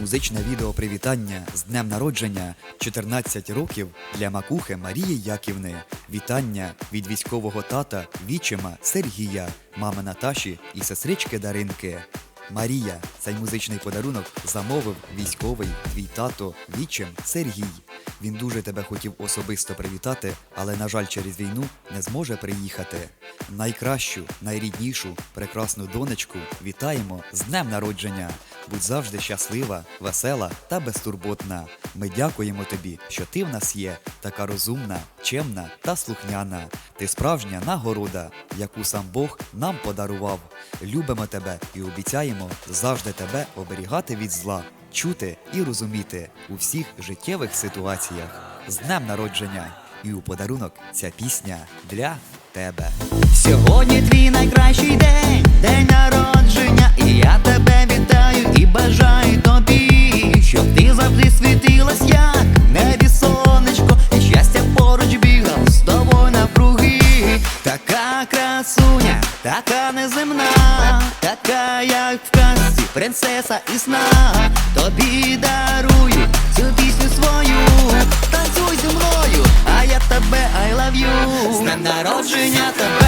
Музичне відео привітання з днем народження 14 років для макухи Марії Яківни. Вітання від військового тата Вічима Сергія, мами Наташі і сестрички Даринки. Марія, цей музичний подарунок замовив військовий твій тато Вічим Сергій. Він дуже тебе хотів особисто привітати, але, на жаль, через війну не зможе приїхати. Найкращу, найріднішу, прекрасну донечку вітаємо з днем народження. Будь завжди щаслива, весела та безтурботна. Ми дякуємо тобі, що ти в нас є, така розумна, чемна та слухняна. Ти справжня нагорода, яку сам Бог нам подарував. Любимо тебе і обіцяємо завжди тебе оберігати від зла, чути і розуміти у всіх життєвих ситуаціях. З днем народження! І у подарунок ця пісня для тебе. Сьогодні твій найкращий день, день народження, і я тебе вітаю і бажаю тобі, щоб ти завжди світилась, як небі сонечко, і щастя поруч бігав з тобою навкруги. Така красуня, така неземна, така, як в принцеса і сна. Тобі дарую цю пісню свою. Танцюй зі мною, а я тебе I love you З днем народження тебе,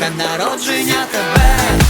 дня народження тебе.